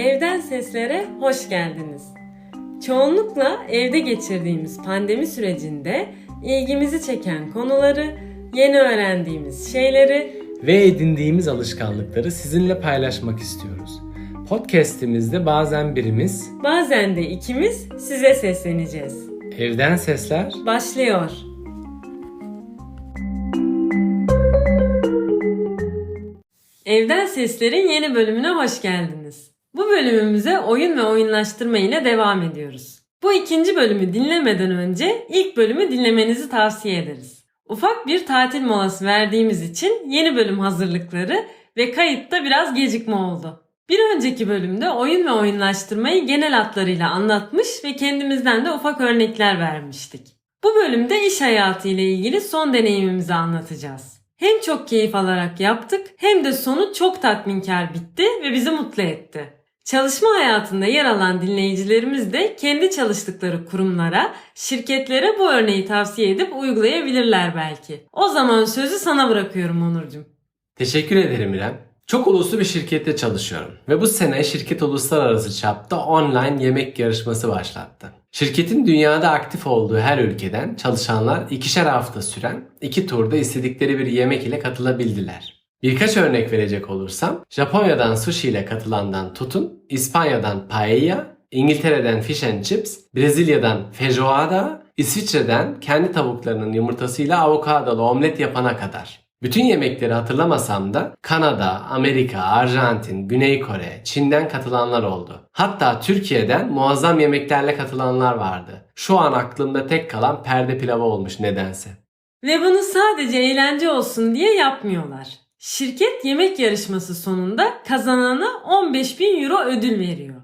Evden Seslere hoş geldiniz. Çoğunlukla evde geçirdiğimiz pandemi sürecinde ilgimizi çeken konuları, yeni öğrendiğimiz şeyleri ve edindiğimiz alışkanlıkları sizinle paylaşmak istiyoruz. Podcast'imizde bazen birimiz, bazen de ikimiz size sesleneceğiz. evden sesler Başlıyor. Evden Sesler'in yeni bölümüne hoş geldiniz. Bu bölümümüze oyun ve oyunlaştırma ile devam ediyoruz. Bu ikinci bölümü dinlemeden önce ilk bölümü dinlemenizi tavsiye ederiz. Ufak bir tatil molası verdiğimiz için yeni bölüm hazırlıkları ve kayıtta biraz gecikme oldu. Bir önceki bölümde oyun ve oyunlaştırmayı genel hatlarıyla anlatmış ve kendimizden de ufak örnekler vermiştik. Bu bölümde iş hayatı ile ilgili son deneyimimizi anlatacağız. Hem çok keyif alarak yaptık hem de sonu çok tatminkar bitti ve bizi mutlu etti. Çalışma hayatında yer alan dinleyicilerimiz de kendi çalıştıkları kurumlara, şirketlere bu örneği tavsiye edip uygulayabilirler belki. O zaman sözü sana bırakıyorum Onurcuğum. Teşekkür ederim İrem. Çok uluslu bir şirkette çalışıyorum ve bu sene şirket uluslararası çapta online yemek yarışması başlattı. Şirketin dünyada aktif olduğu her ülkeden çalışanlar ikişer hafta süren iki turda istedikleri bir yemek ile katılabildiler. Birkaç örnek verecek olursam Japonya'dan sushi ile katılandan tutun, İspanya'dan paella, İngiltere'den fish and chips, Brezilya'dan feijoada, İsviçre'den kendi tavuklarının yumurtasıyla avokadolu omlet yapana kadar. Bütün yemekleri hatırlamasam da Kanada, Amerika, Arjantin, Güney Kore, Çin'den katılanlar oldu. Hatta Türkiye'den muazzam yemeklerle katılanlar vardı. Şu an aklımda tek kalan perde pilavı olmuş nedense. Ve bunu sadece eğlence olsun diye yapmıyorlar. Şirket yemek yarışması sonunda kazanana 15 bin euro ödül veriyor.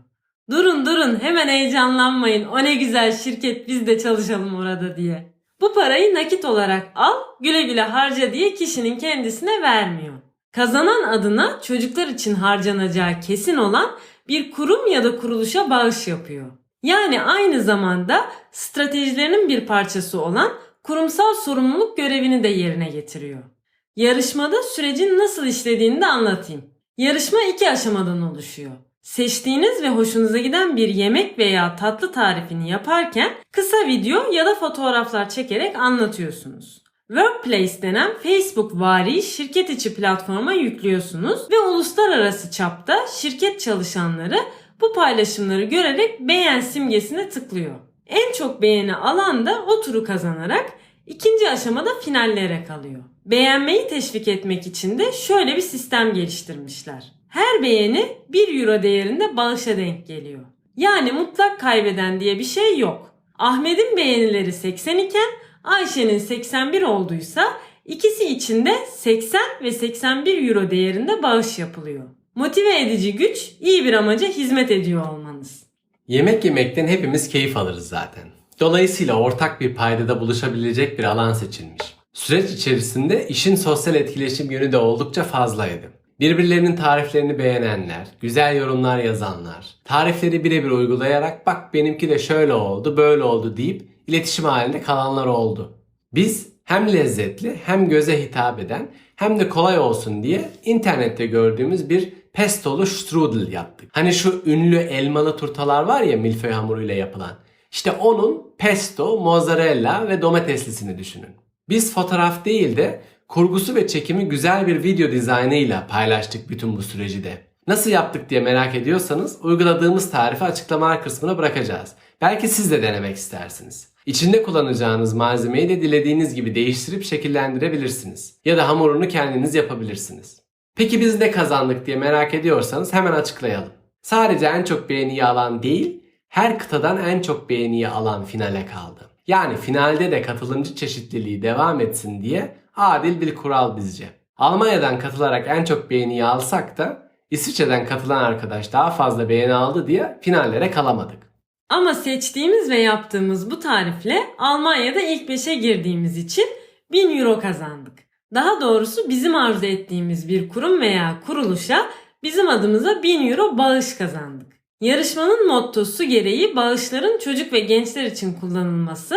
Durun durun hemen heyecanlanmayın o ne güzel şirket biz de çalışalım orada diye. Bu parayı nakit olarak al güle güle harca diye kişinin kendisine vermiyor. Kazanan adına çocuklar için harcanacağı kesin olan bir kurum ya da kuruluşa bağış yapıyor. Yani aynı zamanda stratejilerinin bir parçası olan kurumsal sorumluluk görevini de yerine getiriyor. Yarışmada sürecin nasıl işlediğini de anlatayım. Yarışma iki aşamadan oluşuyor. Seçtiğiniz ve hoşunuza giden bir yemek veya tatlı tarifini yaparken kısa video ya da fotoğraflar çekerek anlatıyorsunuz. Workplace denen Facebook vari şirket içi platforma yüklüyorsunuz ve uluslararası çapta şirket çalışanları bu paylaşımları görerek beğen simgesine tıklıyor. En çok beğeni alan da o turu kazanarak ikinci aşamada finallere kalıyor. Beğenmeyi teşvik etmek için de şöyle bir sistem geliştirmişler. Her beğeni 1 euro değerinde bağışa denk geliyor. Yani mutlak kaybeden diye bir şey yok. Ahmet'in beğenileri 80 iken Ayşe'nin 81 olduysa ikisi için de 80 ve 81 euro değerinde bağış yapılıyor. Motive edici güç iyi bir amaca hizmet ediyor olmanız. Yemek yemekten hepimiz keyif alırız zaten. Dolayısıyla ortak bir paydada buluşabilecek bir alan seçilmiş. Süreç içerisinde işin sosyal etkileşim yönü de oldukça fazlaydı. Birbirlerinin tariflerini beğenenler, güzel yorumlar yazanlar, tarifleri birebir uygulayarak bak benimki de şöyle oldu, böyle oldu deyip iletişim halinde kalanlar oldu. Biz hem lezzetli hem göze hitap eden hem de kolay olsun diye internette gördüğümüz bir pestolu strudel yaptık. Hani şu ünlü elmalı turtalar var ya milföy hamuruyla yapılan. İşte onun pesto, mozzarella ve domateslisini düşünün. Biz fotoğraf değil de kurgusu ve çekimi güzel bir video dizaynıyla paylaştık bütün bu süreci de. Nasıl yaptık diye merak ediyorsanız uyguladığımız tarifi açıklamalar kısmına bırakacağız. Belki siz de denemek istersiniz. İçinde kullanacağınız malzemeyi de dilediğiniz gibi değiştirip şekillendirebilirsiniz. Ya da hamurunu kendiniz yapabilirsiniz. Peki biz ne kazandık diye merak ediyorsanız hemen açıklayalım. Sadece en çok beğeniyi alan değil, her kıtadan en çok beğeniyi alan finale kaldı. Yani finalde de katılımcı çeşitliliği devam etsin diye adil bir kural bizce. Almanya'dan katılarak en çok beğeniyi alsak da İsviçre'den katılan arkadaş daha fazla beğeni aldı diye finallere kalamadık. Ama seçtiğimiz ve yaptığımız bu tarifle Almanya'da ilk 5'e girdiğimiz için 1000 euro kazandık. Daha doğrusu bizim arzu ettiğimiz bir kurum veya kuruluşa bizim adımıza 1000 euro bağış kazandık. Yarışmanın mottosu gereği bağışların çocuk ve gençler için kullanılması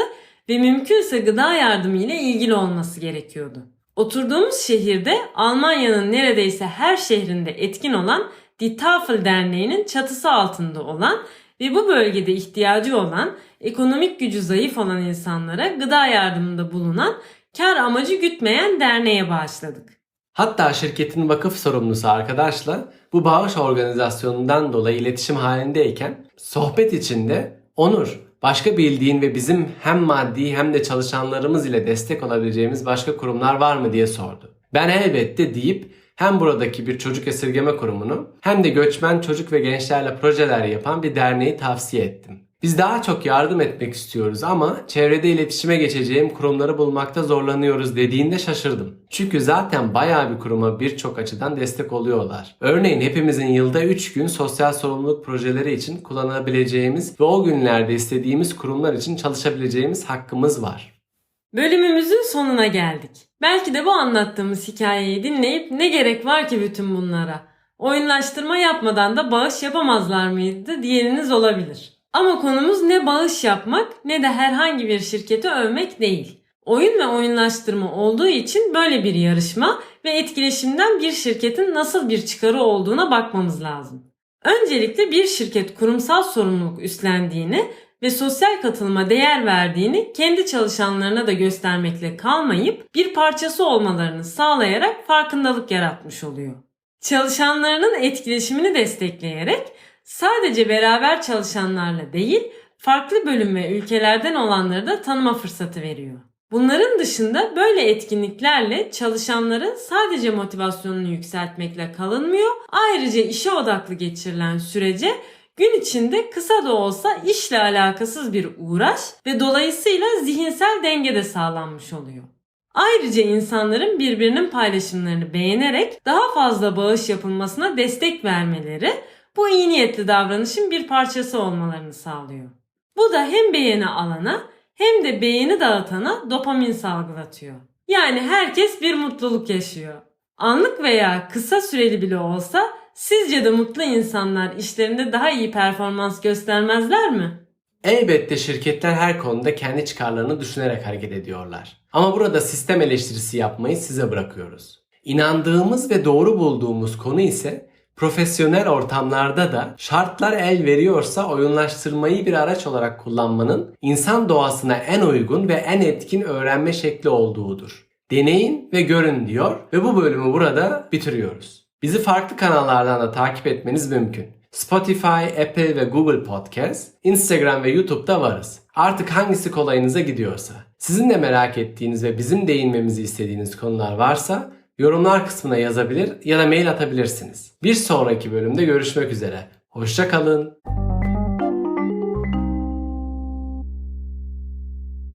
ve mümkünse gıda yardımı ile ilgili olması gerekiyordu. Oturduğumuz şehirde Almanya'nın neredeyse her şehrinde etkin olan Die Tafel Derneği'nin çatısı altında olan ve bu bölgede ihtiyacı olan, ekonomik gücü zayıf olan insanlara gıda yardımında bulunan, kar amacı gütmeyen derneğe bağışladık. Hatta şirketin vakıf sorumlusu arkadaşla bu bağış organizasyonundan dolayı iletişim halindeyken sohbet içinde Onur başka bildiğin ve bizim hem maddi hem de çalışanlarımız ile destek olabileceğimiz başka kurumlar var mı diye sordu. Ben elbette deyip hem buradaki bir çocuk esirgeme kurumunu hem de göçmen çocuk ve gençlerle projeler yapan bir derneği tavsiye ettim. Biz daha çok yardım etmek istiyoruz ama çevrede iletişime geçeceğim kurumları bulmakta zorlanıyoruz dediğinde şaşırdım. Çünkü zaten bayağı bir kuruma birçok açıdan destek oluyorlar. Örneğin hepimizin yılda 3 gün sosyal sorumluluk projeleri için kullanabileceğimiz ve o günlerde istediğimiz kurumlar için çalışabileceğimiz hakkımız var. Bölümümüzün sonuna geldik. Belki de bu anlattığımız hikayeyi dinleyip ne gerek var ki bütün bunlara? Oyunlaştırma yapmadan da bağış yapamazlar mıydı diyeniniz olabilir. Ama konumuz ne bağış yapmak ne de herhangi bir şirketi övmek değil. Oyun ve oyunlaştırma olduğu için böyle bir yarışma ve etkileşimden bir şirketin nasıl bir çıkarı olduğuna bakmamız lazım. Öncelikle bir şirket kurumsal sorumluluk üstlendiğini ve sosyal katılıma değer verdiğini kendi çalışanlarına da göstermekle kalmayıp bir parçası olmalarını sağlayarak farkındalık yaratmış oluyor. Çalışanlarının etkileşimini destekleyerek sadece beraber çalışanlarla değil, farklı bölüm ve ülkelerden olanları da tanıma fırsatı veriyor. Bunların dışında böyle etkinliklerle çalışanların sadece motivasyonunu yükseltmekle kalınmıyor, ayrıca işe odaklı geçirilen sürece gün içinde kısa da olsa işle alakasız bir uğraş ve dolayısıyla zihinsel denge de sağlanmış oluyor. Ayrıca insanların birbirinin paylaşımlarını beğenerek daha fazla bağış yapılmasına destek vermeleri bu iyi niyetli davranışın bir parçası olmalarını sağlıyor. Bu da hem beğeni alana hem de beğeni dağıtana dopamin salgılatıyor. Yani herkes bir mutluluk yaşıyor. Anlık veya kısa süreli bile olsa sizce de mutlu insanlar işlerinde daha iyi performans göstermezler mi? Elbette şirketler her konuda kendi çıkarlarını düşünerek hareket ediyorlar. Ama burada sistem eleştirisi yapmayı size bırakıyoruz. İnandığımız ve doğru bulduğumuz konu ise profesyonel ortamlarda da şartlar el veriyorsa oyunlaştırmayı bir araç olarak kullanmanın insan doğasına en uygun ve en etkin öğrenme şekli olduğudur. Deneyin ve görün diyor ve bu bölümü burada bitiriyoruz. Bizi farklı kanallardan da takip etmeniz mümkün. Spotify, Apple ve Google Podcast, Instagram ve YouTube'da varız. Artık hangisi kolayınıza gidiyorsa. Sizin de merak ettiğiniz ve bizim değinmemizi istediğiniz konular varsa yorumlar kısmına yazabilir ya da mail atabilirsiniz. Bir sonraki bölümde görüşmek üzere. Hoşçakalın.